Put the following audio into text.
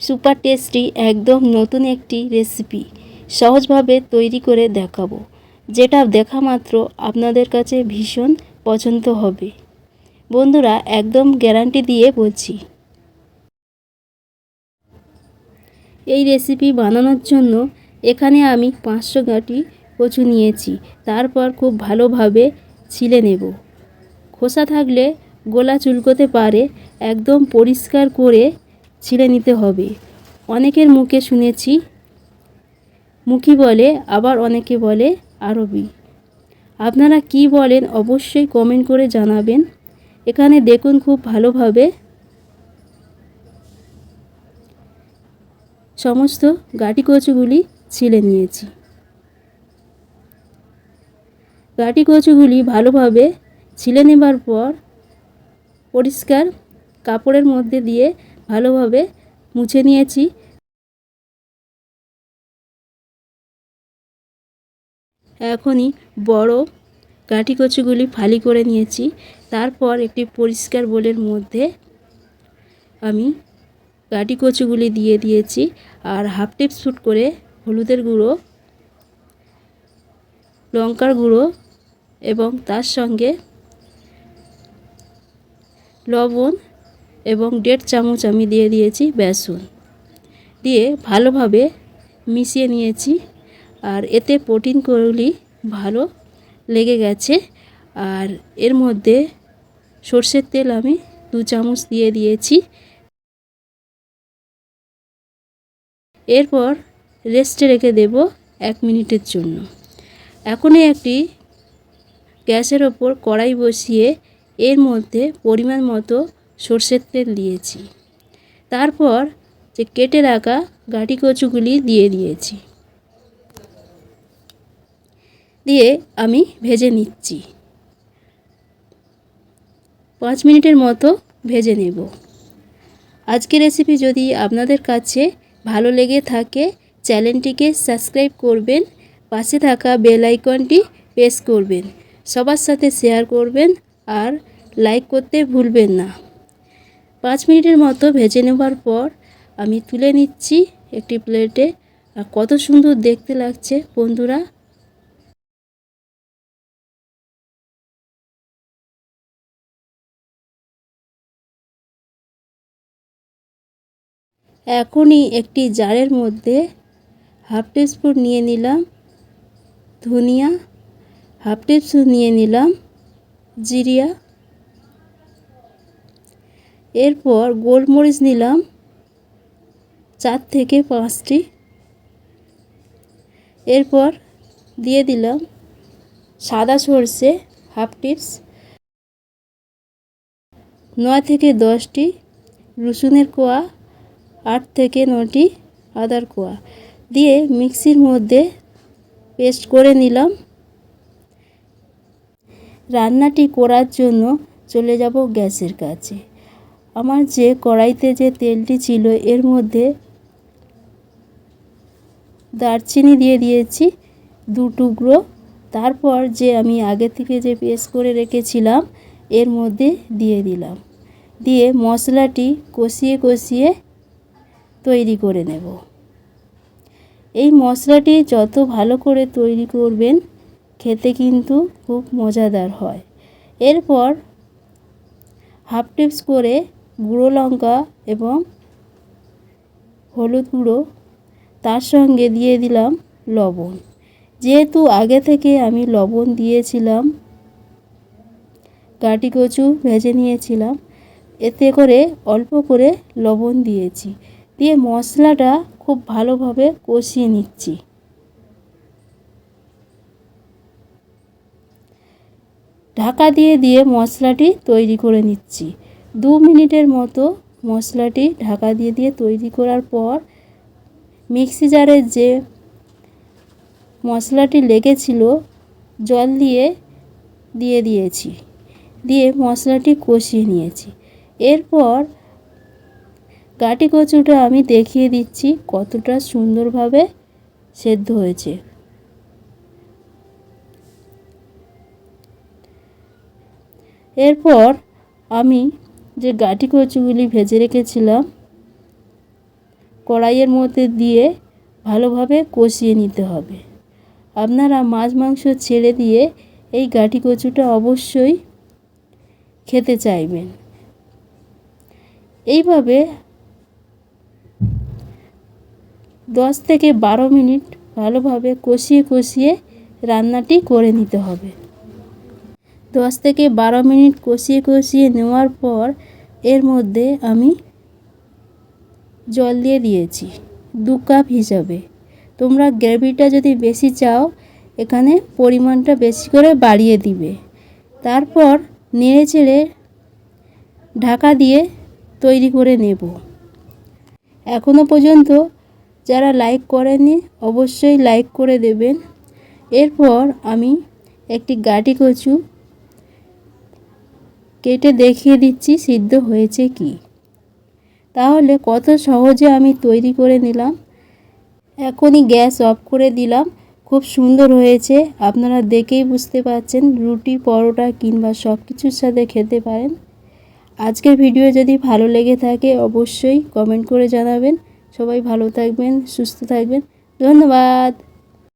Super tasty, একদম নতুন একটি রেসিপি সহজভাবে তৈরি করে দেখাবো। যেটা দেখা মাত্র আপনাদের কাছে ভীষণ পছন্দ হবে। বন্ধুরা, একদম গ্যারান্টি দিয়ে বলছি। এই রেসিপি বানানোর জন্য এখানে আমি পাঁচশো গাঁটি কচু নিয়েছি। তারপর খুব ভালোভাবে ছিলে নেব। খোসা থাকলে গোলা চুলকোতে পারে, একদম পরিষ্কার করে ছিলে নিতে হবে। অনেকের মুখে শুনেছি, মুখী বলে, আবার অনেকে বলে, আরবি। আপনারা কি বলেন অবশ্যই কমেন্ট করে জানাবেন। এখানে দেখুন খুব ভালোভাবে সমস্ত গাটি কচুগুলি ছিলে নিয়েছি। গাটি কচুগুলি ভালোভাবে ছিলে নেবার পর পরিষ্কার কাপড়ের মধ্যে দিয়ে ভালোভাবে মুছে নিয়েছি। এখনই বড় গাঁটি ফালি করে নিয়েছি। তারপর একটি পরিষ্কার বোলের মধ্যে আমি গাঁটি দিয়ে দিয়েছি আর হাফ টিপ স্পুট করে হলুদের গুঁড়ো, লঙ্কার গুঁড়ো এবং তার সঙ্গে লবণ এবং দেড় চামচ আমি দিয়ে দিয়েছি বেসন। দিয়ে ভালোভাবে মিশিয়ে নিয়েছি। আর এতে প্রোটিন প্রোটিনগুলি ভালো লেগে গেছে। আর এর মধ্যে সর্ষের তেল আমি দু চামচ দিয়ে দিয়েছি। এরপর রেস্টে রেখে দেব এক মিনিটের জন্য। এখনই একটি গ্যাসের ওপর কড়াই বসিয়ে এর মধ্যে পরিমাণ মতো সর্ষের তেল দিয়েছি। তারপর যে কেটে রাখা গাটি কচুগুলি দিয়ে দিয়েছি। দিয়ে আমি ভেজে নিচ্ছি। পাঁচ মিনিটের মতো ভেজে নেব। আজকের রেসিপি যদি আপনাদের কাছে ভালো লেগে থাকে, চ্যানেলটিকে সাবস্ক্রাইব করবেন, পাশে থাকা বেল আইকনটি প্রেস করবেন, সবার সাথে শেয়ার করবেন আর লাইক করতে ভুলবেন না। পাঁচ মিনিটের মতো ভেজে নেবার পর আমি তুলে নিচ্ছি একটি প্লেটে। আর কত সুন্দর দেখতে লাগছে, বন্ধুরা। এখনই একটি জারের মধ্যে হাফ টিস্পুন নিয়ে নিলাম ধনিয়া, হাফ টিস্পুন নিয়ে নিলাম জিরিয়া। এরপর গোলমরিচ নিলাম চার থেকে পাঁচটি। এরপর দিয়ে দিলাম সাদা সর্ষে হাফ টিপস, নয় থেকে দশটি রসুনের কোয়া, আট থেকে নটি আদার কোয়া। দিয়ে মিক্সির মধ্যে পেস্ট করে নিলাম। রান্নাটি করার জন্য চলে যাব গ্যাসের কাছে। আমার যে কড়াইতে যে তেলটি ছিল, এর মধ্যে দারচিনি দিয়ে দিয়েছি, দু টুকরো। তারপর যে আমি আগে থেকে যে পেস্ট করে রেখেছিলাম, এর মধ্যে দিয়ে দিলাম। দিয়ে মশলাটি কষিয়ে কষিয়ে তৈরি করে নেব। এই মশলাটি যত ভালো করে তৈরি করবেন, খেতে কিন্তু খুব মজাদার হয়। এরপর হাফ টিপস করে গুঁড়ো লঙ্কা এবং হলুদ গুঁড়ো। তার সঙ্গে দিয়ে দিলাম লবণ। যেহেতু আগে থেকে আমি লবণ দিয়েছিলাম কাটি কচু ভেজে নিয়েছিলাম, এতে করে অল্প করে লবণ দিয়েছি। দিয়ে মশলাটা খুব ভালোভাবে কষিয়ে নিচ্ছি। ঢাকা দিয়ে দিয়ে মশলাটি তৈরি করে নিচ্ছি। দু মিনিটের মতো মশলাটি ঢাকা দিয়ে দিয়ে তৈরি করার পর মিক্সি জারের যে মশলাটি লেগেছিল, জল দিয়ে দিয়ে দিয়েছি। দিয়ে মশলাটি কষিয়ে নিয়েছি। এরপর গাটি কচুটা আমি দেখিয়ে দিচ্ছি কতটা সুন্দরভাবে সেদ্ধ হয়েছে। এরপর আমি যে গাটি কচুগুলি ভেজে রেখেছিলাম, কড়াইয়ের মধ্যে দিয়ে ভালোভাবে কষিয়ে নিতে হবে। আপনারা মাছ মাংস ছেড়ে দিয়ে এই গাটি কচুটা অবশ্যই খেতে চাইবেন। এইভাবে দশ থেকে বারো মিনিট ভালোভাবে কষিয়ে কষিয়ে রান্নাটি করে নিতে হবে। দশ থেকে বারো মিনিট কষিয়ে কষিয়ে নেওয়ার পর এর মধ্যে আমি জল দিয়ে দিয়েছি, দু কাপ হিসাবে। তোমরা গ্রেভিটা যদি বেশি চাও, এখানে পরিমাণটা বেশি করে বাড়িয়ে দিবে। তারপর নেড়ে চেড়ে ঢাকা দিয়ে তৈরি করে নেব। এখনও পর্যন্ত যারা লাইক করেনি অবশ্যই লাইক করে দেবেন। এরপর আমি একটি গাটি কচু কেটে দেখিয়ে দিচ্ছি, সিদ্ধ হয়েছে কি? তাহলে কত সহজে আমি তৈরি করে নিলাম। এখনই গ্যাস অফ করে দিলাম। খুব সুন্দর হয়েছে। আপনারা দেখেই বুঝতে পারছেন রুটি, পরোটা কিংবা সব কিছুর সাথে খেতে পারেন। আজকের ভিডিও যদি ভালো লেগে থাকে অবশ্যই কমেন্ট করে জানাবেন। সবাই ভালো থাকবেন, সুস্থ থাকবেন। ধন্যবাদ।